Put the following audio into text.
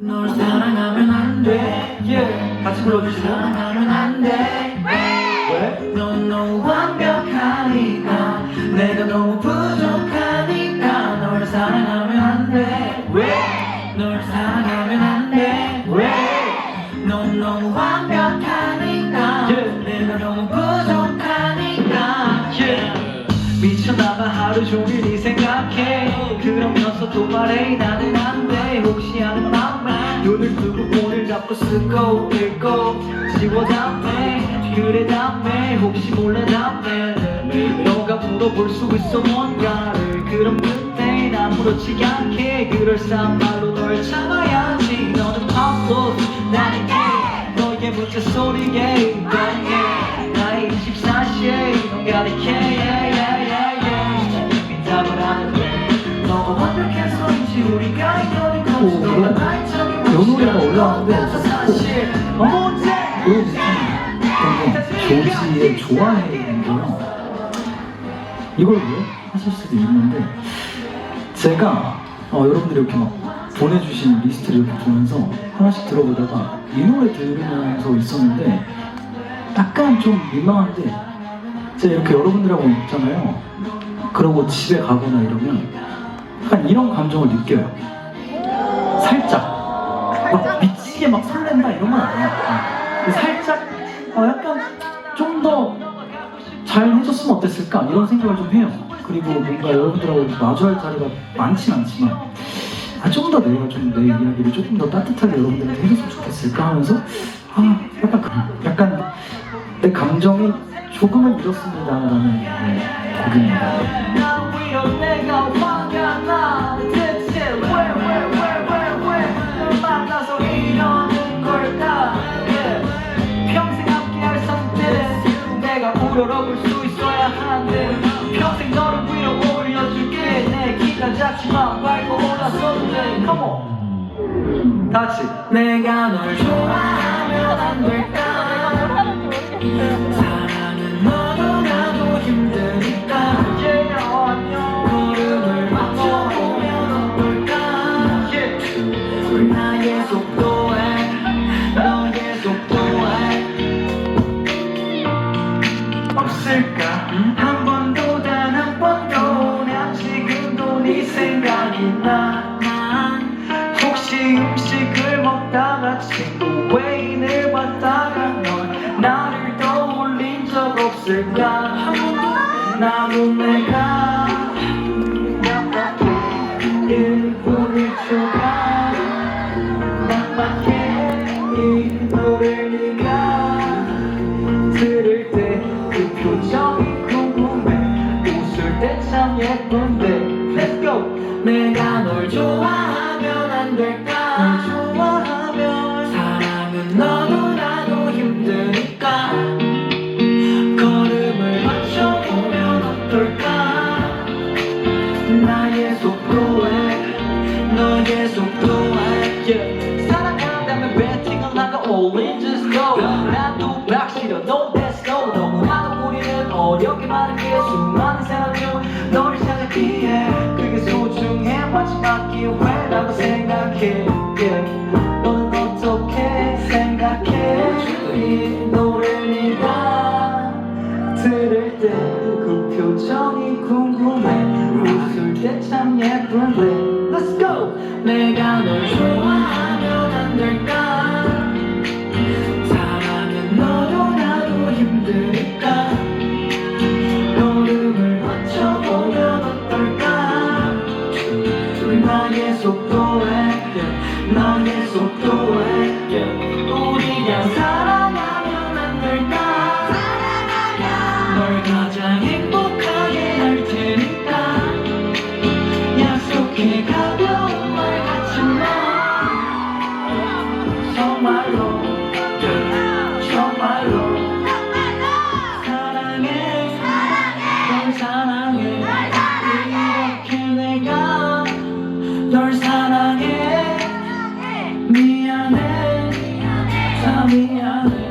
널 사랑하면 안 돼. 예 같이 불러주시고 사랑하면 안 돼. 왜? 넌 너무 완벽하니까 내가 너무 부족하니까 널 사랑하면 안 돼. 왜? 널 사랑하면 안 돼. 왜? 넌 너무 완벽하 그러면서도 말해 나는 안돼. 혹시 아는 맘에 눈을 뜨고 손을 잡고 쓰고 읽고 지워 담배 그래 담배. 혹시 몰라 담배. 너가 물어볼 수 있어 뭔가를. 그럼 그때 난 무렇지 않게. 그럴싸한 말로 널 참아야지. 너는 파도 나는 게. 너의 문자 소리에 너의 나의 24시에 넌 가득해 나의 적이 요 노래가 올라왔는데 사실 언제 그리고 무슨 조지의 좋아해인데요. 이걸 왜 하실 수도 있는데 제가 어, 여러분들이 이렇게 막 보내주신 리스트를 이렇게 보면서 하나씩 들어보다가 이 노래 들으면서 있었는데 약간 좀 민망한데 제가 이렇게 여러분들하고 있잖아요. 그러고 집에 가거나 이러면 약간 이런 감정을 느껴요. 살짝 막 미치게 막 설렌다 이런 건 아니야. 어. 살짝 어, 약간 좀 더 잘 해줬으면 어땠을까 이런 생각을 좀 해요. 그리고 뭔가 여러분들하고 마주할 자리가 많진 않지만 아, 좀 더 내가 좀 내 이야기를 조금 더 따뜻하게 여러분들한테 해줬으면 좋겠을까 하면서 아 약간 그- 약간 내 감정이 조금은 잃었습니다라는 네, 곡입니다. 우러러볼 수 있어야 한대 평생 너를 위로 올려줄게. 내 키가 작지만 밟고 올라서도 돼 Come on. 다 같이 내가 널 좋아하면 안 될까 한 번도 단 한 번도 난 지금도 네 생각이 나. 혹시 음식을 먹다가 친구 외인을 봤다가 넌 나를 떠올린 적 없을까? 나도 내가 될까 좋아하면 사랑은 너도 나도 힘드니까 걸음을 맞춰보면 어떨까? 나의 속도에 너의 속도에 yeah. 사랑한다면 배팅을 나가 all in just go. 나도 막 싫어 no that's 너무나도 우리는 어렵게 많은 게 수많은 사람 중 너를 찾았기에 그게 소중해 마지막 기회 들을 때 그 표정이 궁금해. 웃을 때 참 예쁜데. Let's go! 내가 널 좋아하면 안 될까? 사랑은 너도 나도 힘드니까. 걸음을 맞춰보면 어떨까? 나의 속도에 너의 속도에 가장 행복하게 할 테니까. 약속해 가벼운 말 같지만. 정말로 정말로. 사랑해. 널 사랑해. 이렇게 내가 널 사랑해. 미안해. 다 미안해.